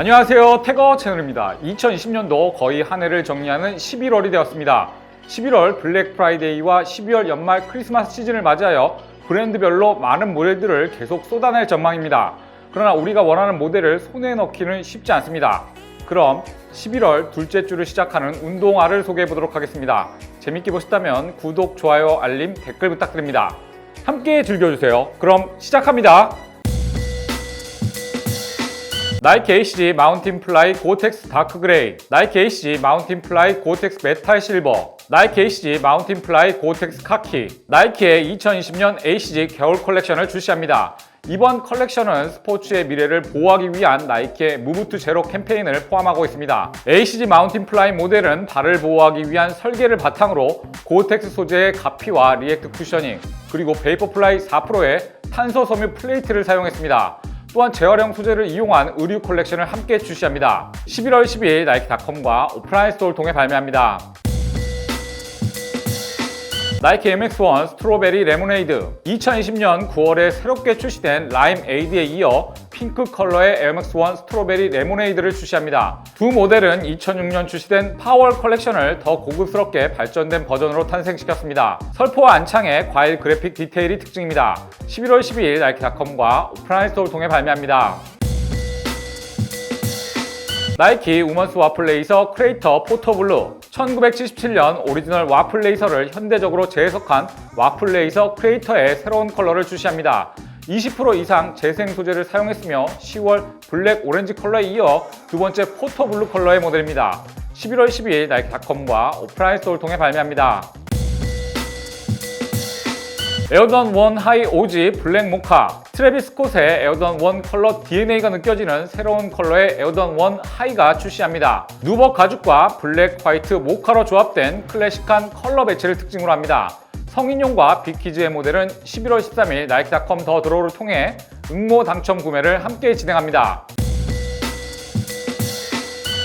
안녕하세요. 태거 채널입니다. 2020년도 거의 한 해를 정리하는 11월이 되었습니다. 11월 블랙 프라이데이와 12월 연말 크리스마스 시즌을 맞이하여 브랜드별로 많은 모델들을 계속 쏟아낼 전망입니다. 그러나 우리가 원하는 모델을 손에 넣기는 쉽지 않습니다. 그럼 11월 둘째 주를 시작하는 운동화를 소개해 보도록 하겠습니다. 재밌게 보셨다면 구독, 좋아요, 알림, 댓글 부탁드립니다. 함께 즐겨주세요. 그럼 시작합니다 나이키 ACG 마운틴 플라이 고텍스 다크 그레이, 나이키 ACG 마운틴 플라이 고텍스 메탈 실버, 나이키 ACG 마운틴 플라이 고텍스 카키, 나이키의 2020년 ACG 겨울 컬렉션을 출시합니다. 이번 컬렉션은 스포츠의 미래를 보호하기 위한 나이키의 무브 투 제로 캠페인을 포함하고 있습니다. ACG 마운틴 플라이 모델은 발을 보호하기 위한 설계를 바탕으로 고텍스 소재의 가피와 리액트 쿠셔닝, 그리고 베이퍼 플라이 4%의 탄소 섬유 플레이트를 사용했습니다. 또한 재활용 소재를 이용한 의류 컬렉션을 함께 출시합니다. 11월 12일 나이키닷컴과 오프라인 스토어를 통해 발매합니다. 나이키 MX1 스트로베리 레모네이드 2020년 9월에 새롭게 출시된 라임 에이드에 이어 핑크 컬러의 MX1 스트로베리 레모네이드를 출시합니다. 두 모델은 2006년 출시된 파월 컬렉션을 더 고급스럽게 발전된 버전으로 탄생시켰습니다. 설포와 안창의 과일 그래픽 디테일이 특징입니다. 11월 12일 나이키닷컴과 오프라인 스토어를 통해 발매합니다. 나이키 우먼스 와플 레이서 크레이터 포토블루 1977년 오리지널 와플 레이서를 현대적으로 재해석한 와플 레이서 크레이터의 새로운 컬러를 출시합니다. 20% 이상 재생 소재를 사용했으며 10월 블랙 오렌지 컬러에 이어 두 번째 포토블루 컬러의 모델입니다. 11월 12일 나이키닷컴과 오프라인 스토어를 통해 발매합니다. 에어던 원 하이 오지 블랙 모카 트래비스 스콧의 에어던 원 컬러 DNA가 느껴지는 새로운 컬러의 에어던 원 하이가 출시합니다. 누버 가죽과 블랙 화이트 모카로 조합된 클래식한 컬러 배치를 특징으로 합니다. 성인용과 빅키즈의 모델은 11월 13일 나이키닷컴 더 드로우를 통해 응모 당첨 구매를 함께 진행합니다.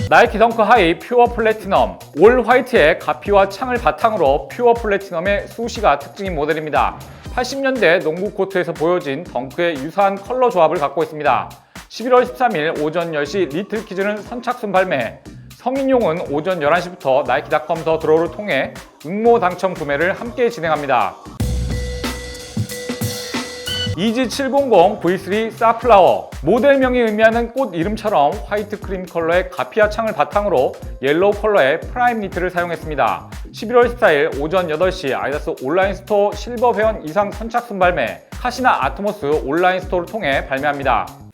나이키 덩크 하이 퓨어 플래티넘 올 화이트의 가피와 창을 바탕으로 퓨어 플래티넘의 수시가 특징인 모델입니다. 80년대 농구 코트에서 보여진 덩크의 유사한 컬러 조합을 갖고 있습니다. 11월 13일 오전 10시 리틀 키즈는 선착순 발매 성인용은 오전 11시부터 나이키닷컴 더 드로우를 통해 응모 당첨 구매를 함께 진행합니다. EG700 V3 사플라워 모델명이 의미하는 꽃 이름처럼 화이트 크림 컬러의 가피아 창을 바탕으로 옐로우 컬러의 프라임 니트를 사용했습니다. 11월 14일 오전 8시 아이다스 온라인 스토어 실버 회원 이상 선착순 발매 카시나 아트모스 온라인 스토어를 통해 발매합니다.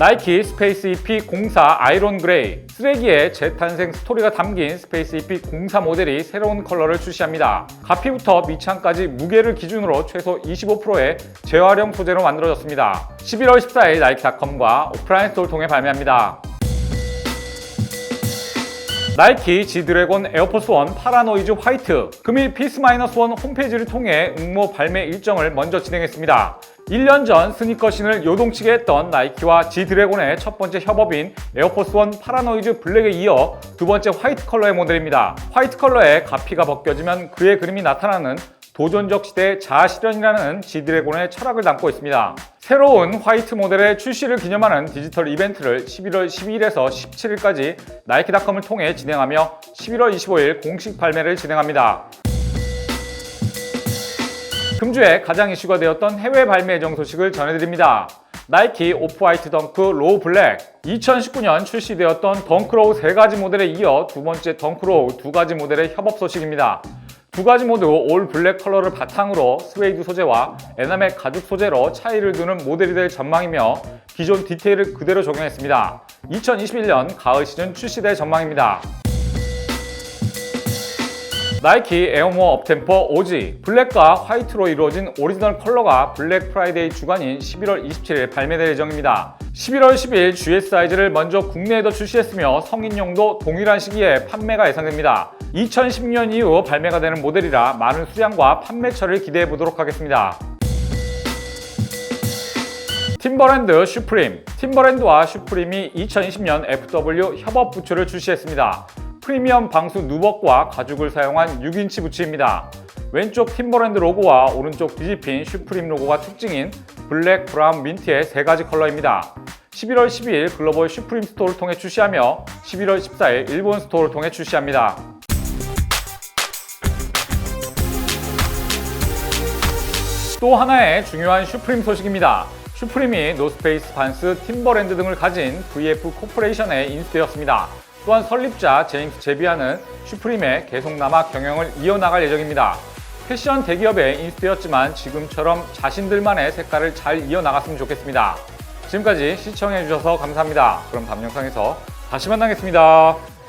나이키 스페이스 EP 04 아이론 그레이 쓰레기의 재탄생 스토리가 담긴 스페이스 EP 04 모델이 새로운 컬러를 출시합니다. 가피부터 밑창까지 무게를 기준으로 최소 25%의 재활용 소재로 만들어졌습니다. 11월 14일 나이키닷컴과 오프라인 스토어를 통해 발매합니다. 나이키 지드래곤 에어포스 원 파라노이즈 화이트 금일 피스 마이너스 원 홈페이지를 통해 응모 발매 일정을 먼저 진행했습니다. 1년 전 스니커 신을 요동치게 했던 나이키와 지드래곤의 첫 번째 협업인 에어포스 원 파라노이즈 블랙에 이어 두 번째 화이트 컬러의 모델입니다. 화이트 컬러의 가피가 벗겨지면 그의 그림이 나타나는 도전적 시대의 자아실현이라는 지드래곤의 철학을 담고 있습니다. 새로운 화이트 모델의 출시를 기념하는 디지털 이벤트를 11월 12일에서 17일까지 나이키닷컴을 통해 진행하며 11월 25일 공식 발매를 진행합니다. 금주에 가장 이슈가 되었던 해외 발매 예정 소식을 전해드립니다. 나이키 오프화이트 덩크 로우 블랙 2019년 출시되었던 덩크로우 세 가지 모델에 이어 두 번째 덩크로우 두 가지 모델의 협업 소식입니다. 두 가지 모두 올 블랙 컬러를 바탕으로 스웨이드 소재와 에나멜 가죽 소재로 차이를 두는 모델이 될 전망이며 기존 디테일을 그대로 적용했습니다. 2021년 가을 시즌 출시될 전망입니다. 나이키 에어모어 업템포 오지 블랙과 화이트로 이루어진 오리지널 컬러가 블랙 프라이데이 주간인 11월 27일 발매될 예정입니다. 11월 10일 GS 사이즈를 먼저 국내에도 출시했으며 성인용도 동일한 시기에 판매가 예상됩니다. 2010년 이후 발매가 되는 모델이라 많은 수량과 판매처를 기대해 보도록 하겠습니다. 팀버랜드 슈프림 팀버랜드와 슈프림이 2020년 FW 협업 부츠를 출시했습니다. 프리미엄 방수 누벅과 가죽을 사용한 6인치 부츠입니다. 왼쪽 팀버랜드 로고와 오른쪽 뒤집힌 슈프림 로고가 특징인 블랙, 브라운, 민트의 세 가지 컬러입니다. 11월 12일 글로벌 슈프림 스토어를 통해 출시하며 11월 14일 일본 스토어를 통해 출시합니다. 또 하나의 중요한 슈프림 소식입니다. 슈프림이 노스페이스, 반스, 팀버랜드 등을 가진 VF 코퍼레이션에 인수되었습니다. 또한 설립자 제임스 제비아는 슈프림에 계속 남아 경영을 이어나갈 예정입니다. 패션 대기업에 인수되었지만 지금처럼 자신들만의 색깔을 잘 이어나갔으면 좋겠습니다. 지금까지 시청해주셔서 감사합니다. 그럼 다음 영상에서 다시 만나겠습니다.